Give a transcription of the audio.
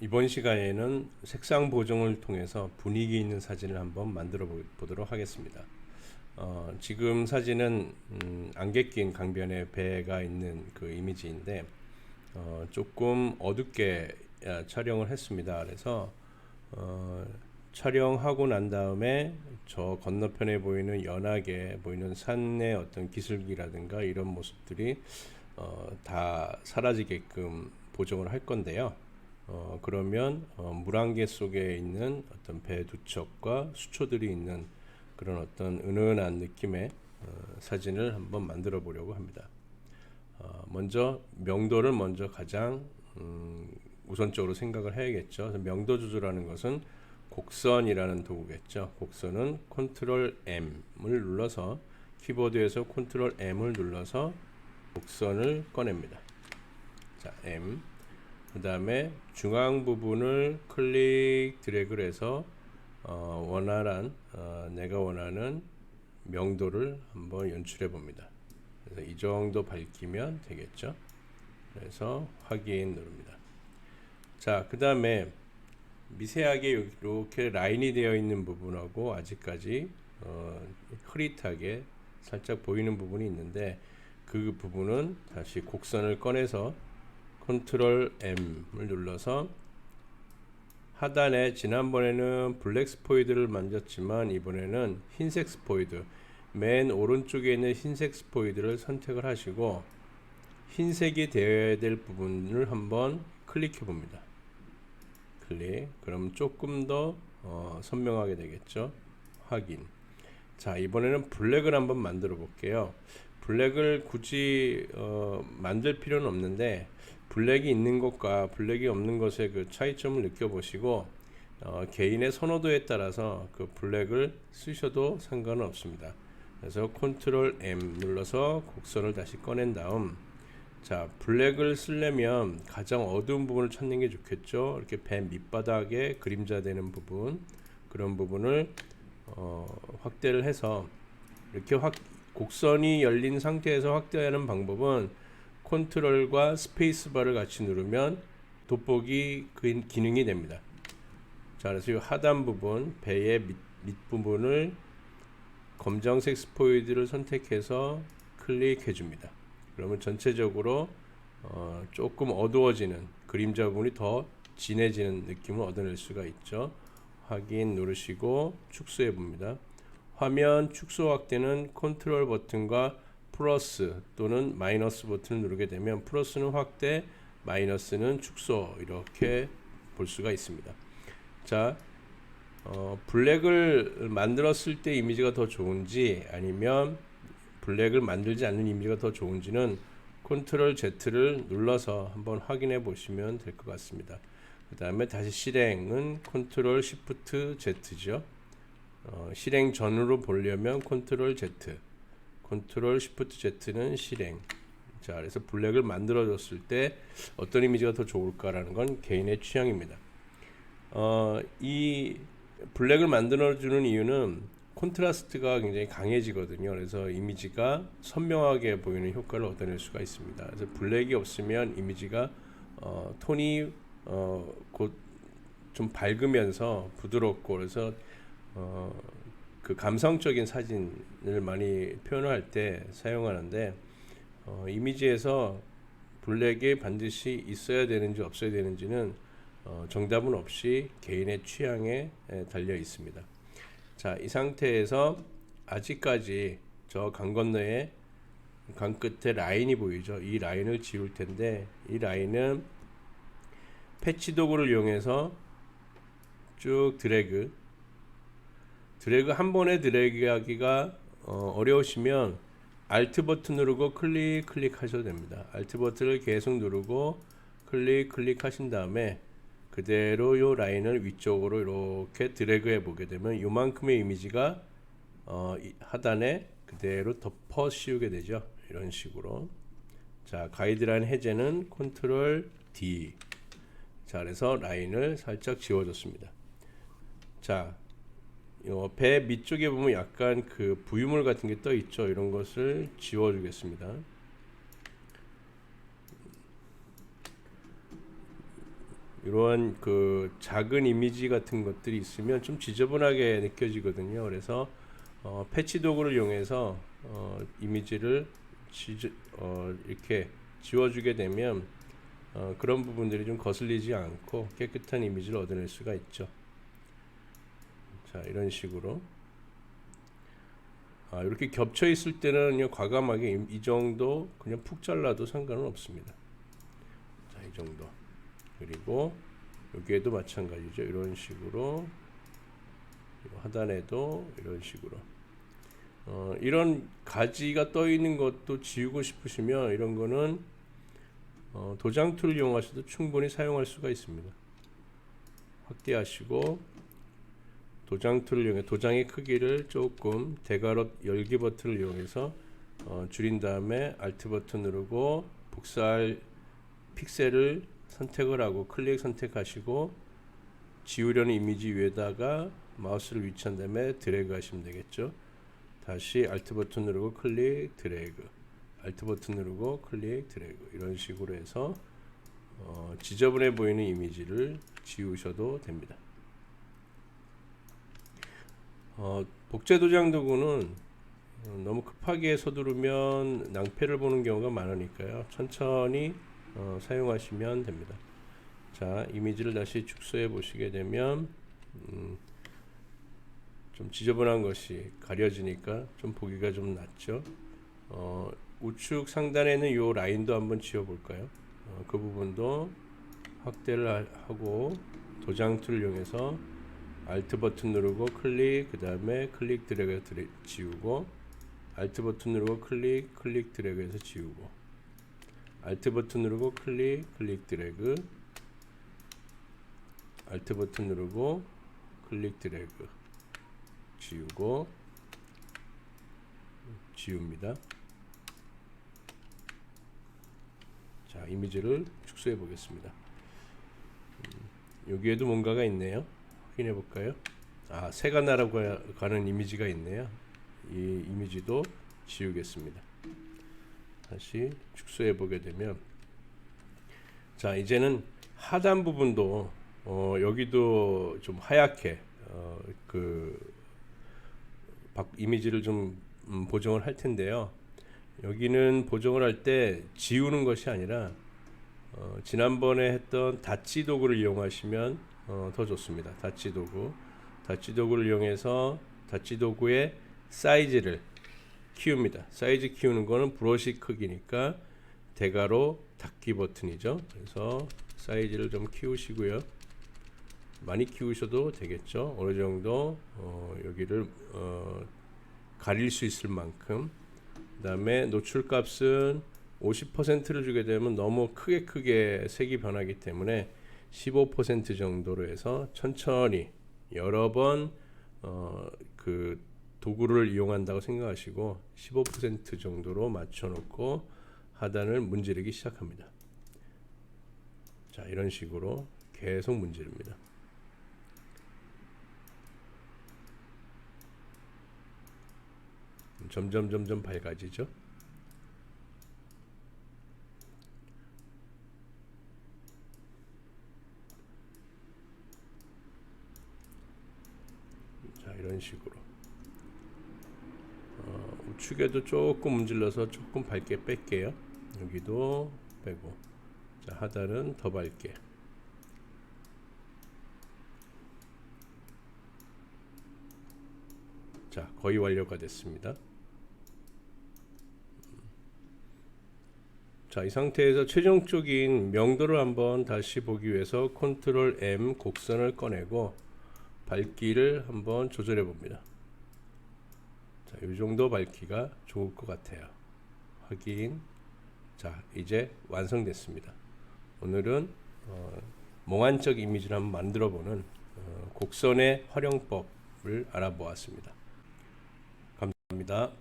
이번 시간에는 색상 보정을 통해서 분위기 있는 사진을 한번 만들어 보- 보도록 하겠습니다. 어, 지금 사진은 음, 안개 낀 강변에 배가 있는 그 이미지인데 어, 조금 어둡게 아, 촬영을 했습니다. 그래서 어, 촬영하고 난 다음에 저 건너편에 보이는 연하게 보이는 산의 어떤 기슭이라든가 이런 모습들이 어, 다 사라지게끔 보정을 할 건데요. 어, 그러면 어, 물안개 속에 있는 어떤 배 두 척과 수초들이 있는 그런 어떤 은은한 느낌의 어, 사진을 한번 만들어 보려고 합니다. 어, 먼저 명도를 먼저 가장 음, 우선적으로 생각을 해야겠죠. 명도 조절하는 것은 곡선이라는 도구겠죠. 곡선은 컨트롤 M을 눌러서 키보드에서 컨트롤 M을 눌러서 곡선을 꺼냅니다. 자, M. 그 다음에 중앙 부분을 클릭 드래그를 해서 어, 원활한 어, 내가 원하는 명도를 한번 연출해 봅니다. 그래서 이 정도 밝히면 되겠죠. 그래서 확인 누릅니다. 자, 그 다음에 미세하게 이렇게 라인이 되어 있는 부분하고 아직까지 어, 흐릿하게 살짝 보이는 부분이 있는데 그 부분은 다시 곡선을 꺼내서 컨트롤 M을 눌러서 하단에 지난번에는 블랙 스포이드를 만졌지만 이번에는 흰색 스포이드 맨 오른쪽에 있는 흰색 스포이드를 선택을 하시고 흰색이 되어야 될 부분을 한번 클릭해 봅니다. 클릭. 그럼 조금 더 어, 선명하게 되겠죠. 확인. 자 이번에는 블랙을 한번 만들어 볼게요. 블랙을 굳이 어, 만들 필요는 없는데 블랙이 있는 것과 블랙이 없는 것의 그 차이점을 느껴보시고 어, 개인의 선호도에 따라서 그 블랙을 쓰셔도 상관은 없습니다. 그래서 컨트롤 M 눌러서 곡선을 다시 꺼낸 다음 자 블랙을 쓰려면 가장 어두운 부분을 찾는 게 좋겠죠. 이렇게 배 밑바닥에 그림자 되는 부분 그런 부분을 어, 확대를 해서 이렇게 확 곡선이 열린 상태에서 확대하는 방법은 컨트롤과 스페이스바를 같이 누르면 돋보기 그 기능이 됩니다. 자, 그래서 이 하단 부분 배의 밑, 밑부분을 검정색 스포이드를 선택해서 클릭해 줍니다. 그러면 전체적으로 어, 조금 어두워지는 그림자 부분이 더 진해지는 느낌을 얻어낼 수가 있죠. 확인 누르시고 축소해 봅니다. 화면 축소 확대는 컨트롤 버튼과 플러스 또는 마이너스 버튼을 누르게 되면 플러스는 확대, 마이너스는 축소 이렇게 볼 수가 있습니다. 자, 어, 블랙을 만들었을 때 이미지가 더 좋은지 아니면 블랙을 만들지 않는 이미지가 더 좋은지는 컨트롤 Z를 눌러서 한번 확인해 보시면 될 것 같습니다. 그 다음에 다시 실행은 컨트롤 Shift Z죠. 어, 실행 전으로 보려면 컨트롤 Z, 컨트롤 Shift Z는 실행. 자, 그래서 블랙을 만들어 줬을 때 어떤 이미지가 더 좋을까라는 건 개인의 취향입니다. 어, 이 블랙을 만들어 주는 이유는 콘트라스트가 굉장히 강해지거든요. 그래서 이미지가 선명하게 보이는 효과를 얻어낼 수가 있습니다. 그래서 블랙이 없으면 이미지가 어, 톤이 어, 곧좀 밝으면서 부드럽고 그래서 어, 그 감성적인 사진을 많이 표현할 때 사용하는데 어, 이미지에서 블랙이 반드시 있어야 되는지 없어야 되는지는 어, 정답은 없이 개인의 취향에 에, 달려 있습니다. 자, 이 상태에서 아직까지 저 강 건너에 강 끝에 라인이 보이죠. 이 라인을 지울 텐데 이 라인은 패치 도구를 이용해서 쭉 드래그 드래그 한 번에 드래그하기가 어, 어려우시면 Alt 버튼 누르고 클릭 클릭 하셔도 됩니다. Alt 버튼을 계속 누르고 클릭 클릭 하신 다음에 그대로 요 라인을 위쪽으로 이렇게 드래그 해 보게 되면 요만큼의 이미지가 어, 이 하단에 그대로 덮어 씌우게 되죠. 이런 식으로. 자, 가이드라인 해제는 컨트롤 D. 자, 그래서 라인을 살짝 지워줬습니다. 자, 요배 밑쪽에 보면 약간 그 부유물 같은 게 떠 있죠. 이런 것을 지워주겠습니다. 이러한 그 작은 이미지 같은 것들이 있으면 좀 지저분하게 느껴지거든요. 그래서 어, 패치 도구를 이용해서 어, 이미지를 지저, 어, 이렇게 지워주게 되면 어, 그런 부분들이 좀 거슬리지 않고 깨끗한 이미지를 얻어낼 수가 있죠. 자 이런 식으로 아, 이렇게 겹쳐 있을 때는 그냥 과감하게 이, 이 정도 그냥 푹 잘라도 상관은 없습니다. 자, 이 정도. 그리고 여기에도 마찬가지죠. 이런 식으로 이 하단에도 이런 식으로 어, 이런 가지가 떠 있는 것도 지우고 싶으시면 이런 거는 어, 도장 툴을 이용하셔도 충분히 사용할 수가 있습니다. 확대하시고 도장 툴을 이용해 도장의 크기를 조금 대괄호 열기 버튼을 이용해서 어, 줄인 다음에 Alt 버튼 누르고 복사할 픽셀을 선택을 하고 클릭 선택하시고 지우려는 이미지 위에다가 마우스를 위치한 다음에 드래그 하시면 되겠죠. 다시 Alt 버튼 누르고 클릭 드래그 Alt 버튼 누르고 클릭 드래그 이런 식으로 해서 어, 지저분해 보이는 이미지를 지우셔도 됩니다. 어, 복제 도장 도구는 어, 너무 급하게 서두르면 낭패를 보는 경우가 많으니까요. 천천히 어, 사용하시면 됩니다. 자, 이미지를 다시 축소해 보시게 되면 음, 좀 지저분한 것이 가려지니까 좀 보기가 좀 낫죠. 어, 우측 상단에 있는 요 라인도 한번 지워 볼까요? 어, 그 부분도 확대를 하- 하고 도장 툴을 이용해서 Alt 버튼 누르고 클릭 그 다음에 클릭 드래그 드래, 지우고 Alt 버튼 누르고 클릭 클릭 드래그해서 지우고 Alt 버튼 누르고 클릭 클릭 드래그 Alt 버튼 누르고 클릭 드래그 지우고 지웁니다. 자 이미지를 축소해 보겠습니다. 음, 여기에도 뭔가가 있네요. 확인해 볼까요? 아 새가 날아가는 이미지가 있네요. 이 이미지도 지우겠습니다. 다시 축소해 보게 되면 자 이제는 하단 부분도 어, 여기도 좀 하얗게 어, 그 박- 이미지를 좀 음, 보정을 할 텐데요. 여기는 보정을 할 때 지우는 것이 아니라 어, 지난번에 했던 닷지 도구를 이용하시면 어, 더 좋습니다. 닷지 도구, 닷지 도구를 이용해서 닷지 도구의 사이즈를 키웁니다. 사이즈 키우는 거는 브러쉬 크기니까 대괄호 닫기 버튼이죠. 그래서 사이즈를 좀 키우시고요. 많이 키우셔도 되겠죠. 어느 정도 어, 여기를 어, 가릴 수 있을 만큼. 그 다음에 노출 값은 50%를 주게 되면 너무 크게 크게 색이 변하기 때문에 15% 정도로 해서 천천히 여러 번 어, 그 도구를 이용한다고 생각하시고 15% 정도로 맞춰놓고 하단을 문지르기 시작합니다. 자 이런 식으로 계속 문지릅니다. 점점 점점 밝아지죠. 자 이런 식으로 어, 우측에도 조금 문질러서 조금 밝게 뺄게요. 여기도 빼고 자 하단은 더 밝게 자 거의 완료가 됐습니다. 자, 이 상태에서 최종적인 명도를 한번 다시 보기 위해서 컨트롤 M 곡선을 꺼내고 밝기를 한번 조절해 봅니다. 자, 이 정도 밝기가 좋을 것 같아요. 확인. 자, 이제 완성됐습니다. 오늘은 어, 몽환적 이미지를 한번 만들어 보는 어, 곡선의 활용법을 알아보았습니다. 감사합니다.